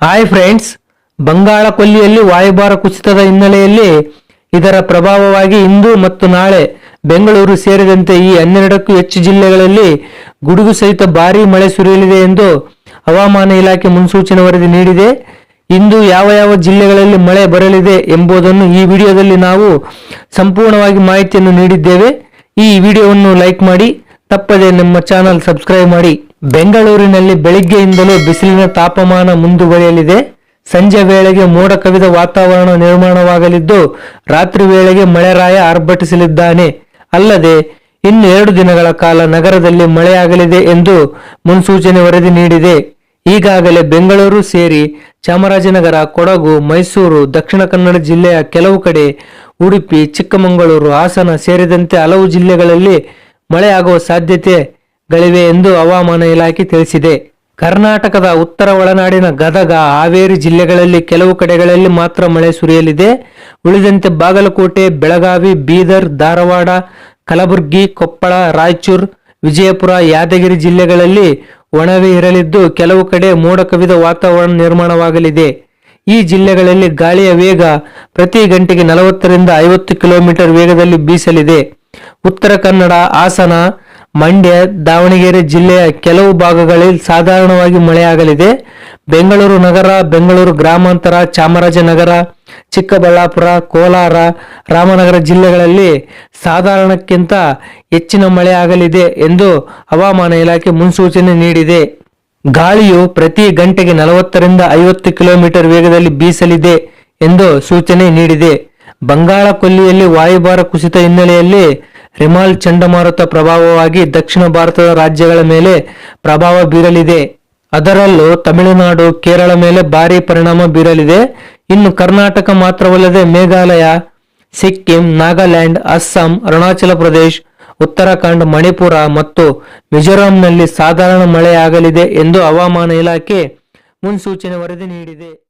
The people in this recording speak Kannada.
ಹಾಯ್ ಫ್ರೆಂಡ್ಸ್ ಬಂಗಾಳ ಕೊಲ್ಲಿಯಲ್ಲಿ ವಾಯುಭಾರ ಕುಸಿತದ ಹಿನ್ನೆಲೆಯಲ್ಲಿ ಇದರ ಪ್ರಭಾವವಾಗಿ ಇಂದು ಮತ್ತು ನಾಳೆ ಬೆಂಗಳೂರು ಸೇರಿದಂತೆ ಈ ಹನ್ನೆರಡಕ್ಕೂ ಹೆಚ್ಚು ಜಿಲ್ಲೆಗಳಲ್ಲಿ ಗುಡುಗು ಸಹಿತ ಭಾರೀ ಮಳೆ ಸುರಿಯಲಿದೆ ಎಂದು ಹವಾಮಾನ ಇಲಾಖೆ ಮುನ್ಸೂಚನೆ ವರದಿ ನೀಡಿದೆ. ಇಂದು ಯಾವ ಯಾವ ಜಿಲ್ಲೆಗಳಲ್ಲಿ ಮಳೆ ಬರಲಿದೆ ಎಂಬುದನ್ನು ಈ ವಿಡಿಯೋದಲ್ಲಿ ನಾವು ಸಂಪೂರ್ಣವಾಗಿ ಮಾಹಿತಿಯನ್ನು ನೀಡಿದ್ದೇವೆ. ಈ ವಿಡಿಯೋವನ್ನು ಲೈಕ್ ಮಾಡಿ, ತಪ್ಪದೆ ನಮ್ಮ ಚಾನಲ್ ಸಬ್ಸ್ಕ್ರೈಬ್ ಮಾಡಿ. ಬೆಂಗಳೂರಿನಲ್ಲಿ ಬೆಳಿಗ್ಗೆಯಿಂದಲೂ ಬಿಸಿಲಿನ ತಾಪಮಾನ ಮುಂದುವರಿಯಲಿದೆ. ಸಂಜೆ ವೇಳೆಗೆ ಮೋಡ ಕವಿದ ವಾತಾವರಣ ನಿರ್ಮಾಣವಾಗಲಿದ್ದು, ರಾತ್ರಿ ವೇಳೆಗೆ ಮಳೆರಾಯ ಆರ್ಭಟಿಸಲಿದ್ದಾನೆ. ಅಲ್ಲದೆ, ಇನ್ನು ಎರಡು ದಿನಗಳ ಕಾಲ ನಗರದಲ್ಲಿ ಮಳೆಯಾಗಲಿದೆ ಎಂದು ಮುನ್ಸೂಚನೆ ವರದಿ ನೀಡಿದೆ. ಈಗಾಗಲೇ ಬೆಂಗಳೂರು ಸೇರಿ ಚಾಮರಾಜನಗರ, ಕೊಡಗು, ಮೈಸೂರು, ದಕ್ಷಿಣ ಕನ್ನಡ ಜಿಲ್ಲೆಯ ಕೆಲವು ಕಡೆ ಉಡುಪಿ, ಚಿಕ್ಕಮಗಳೂರು, ಹಾಸನ ಸೇರಿದಂತೆ ಹಲವು ಜಿಲ್ಲೆಗಳಲ್ಲಿ ಮಳೆಯಾಗುವ ಸಾಧ್ಯತೆಗಳಿವೆ ಎಂದು ಹವಾಮಾನ ಇಲಾಖೆ ತಿಳಿಸಿದೆ. ಕರ್ನಾಟಕದ ಉತ್ತರ ಒಳನಾಡಿನ ಗದಗ, ಹಾವೇರಿ ಜಿಲ್ಲೆಗಳಲ್ಲಿ ಕೆಲವು ಕಡೆಗಳಲ್ಲಿ ಮಾತ್ರ ಮಳೆ ಸುರಿಯಲಿದೆ. ಉಳಿದಂತೆ ಬಾಗಲಕೋಟೆ, ಬೆಳಗಾವಿ, ಬೀದರ್, ಧಾರವಾಡ, ಕಲಬುರಗಿ, ಕೊಪ್ಪಳ, ರಾಯಚೂರು, ವಿಜಯಪುರ, ಯಾದಗಿರಿ ಜಿಲ್ಲೆಗಳಲ್ಲಿ ಒಣವೆ ಇರಲಿದ್ದು ಕೆಲವು ಕಡೆ ಮೋಡ ಕವಿದ ವಾತಾವರಣ ನಿರ್ಮಾಣವಾಗಲಿದೆ. ಈ ಜಿಲ್ಲೆಗಳಲ್ಲಿ ಗಾಳಿಯ ವೇಗ ಪ್ರತಿ ಗಂಟೆಗೆ ನಲವತ್ತರಿಂದ ಐವತ್ತು ಕಿಲೋಮೀಟರ್ ವೇಗದಲ್ಲಿ ಬೀಸಲಿದೆ. ಉತ್ತರ ಕನ್ನಡ, ಹಾಸನ ಮಂಡ್ಯ, ದಾವಣಗೆರೆ ಜಿಲ್ಲೆಯ ಕೆಲವು ಭಾಗಗಳಲ್ಲಿ ಸಾಧಾರಣವಾಗಿ ಮಳೆಯಾಗಲಿದೆ. ಬೆಂಗಳೂರು ನಗರ, ಬೆಂಗಳೂರು ಗ್ರಾಮಾಂತರ, ಚಾಮರಾಜನಗರ, ಚಿಕ್ಕಬಳ್ಳಾಪುರ, ಕೋಲಾರ, ರಾಮನಗರ ಜಿಲ್ಲೆಗಳಲ್ಲಿ ಸಾಧಾರಣಕ್ಕಿಂತ ಹೆಚ್ಚಿನ ಮಳೆಯಾಗಲಿದೆ ಎಂದು ಹವಾಮಾನ ಇಲಾಖೆ ಮುನ್ಸೂಚನೆ ನೀಡಿದೆ. ಗಾಳಿಯು ಪ್ರತಿ ಗಂಟೆಗೆ ನಲವತ್ತರಿಂದ ಐವತ್ತು ಕಿಲೋಮೀಟರ್ ವೇಗದಲ್ಲಿ ಬೀಸಲಿದೆ ಎಂದು ಸೂಚನೆ ನೀಡಿದೆ. ಬಂಗಾಳ ಕೊಲ್ಲಿಯಲ್ಲಿ ವಾಯುಭಾರ ಕುಸಿತ ಹಿನ್ನೆಲೆಯಲ್ಲಿ ರಿಮಾಲ್ ಚಂಡಮಾರುತ ಪ್ರಭಾವವಾಗಿ ದಕ್ಷಿಣ ಭಾರತದ ರಾಜ್ಯಗಳ ಮೇಲೆ ಪ್ರಭಾವ ಬೀರಲಿದೆ. ಅದರಲ್ಲೂ ತಮಿಳುನಾಡು, ಕೇರಳ ಮೇಲೆ ಭಾರಿ ಪರಿಣಾಮ ಬೀರಲಿದೆ. ಇನ್ನು ಕರ್ನಾಟಕ ಮಾತ್ರವಲ್ಲದೆ ಮೇಘಾಲಯ, ಸಿಕ್ಕಿಂ, ನಾಗಾಲ್ಯಾಂಡ್, ಅಸ್ಸಾಂ, ಅರುಣಾಚಲ ಪ್ರದೇಶ್, ಉತ್ತರಾಖಂಡ್, ಮಣಿಪುರ ಮತ್ತು ಮಿಜೋರಾಂನಲ್ಲಿ ಸಾಧಾರಣ ಮಳೆಯಾಗಲಿದೆ ಎಂದು ಹವಾಮಾನ ಇಲಾಖೆ ಮುನ್ಸೂಚನೆ ವರದಿ ನೀಡಿದೆ.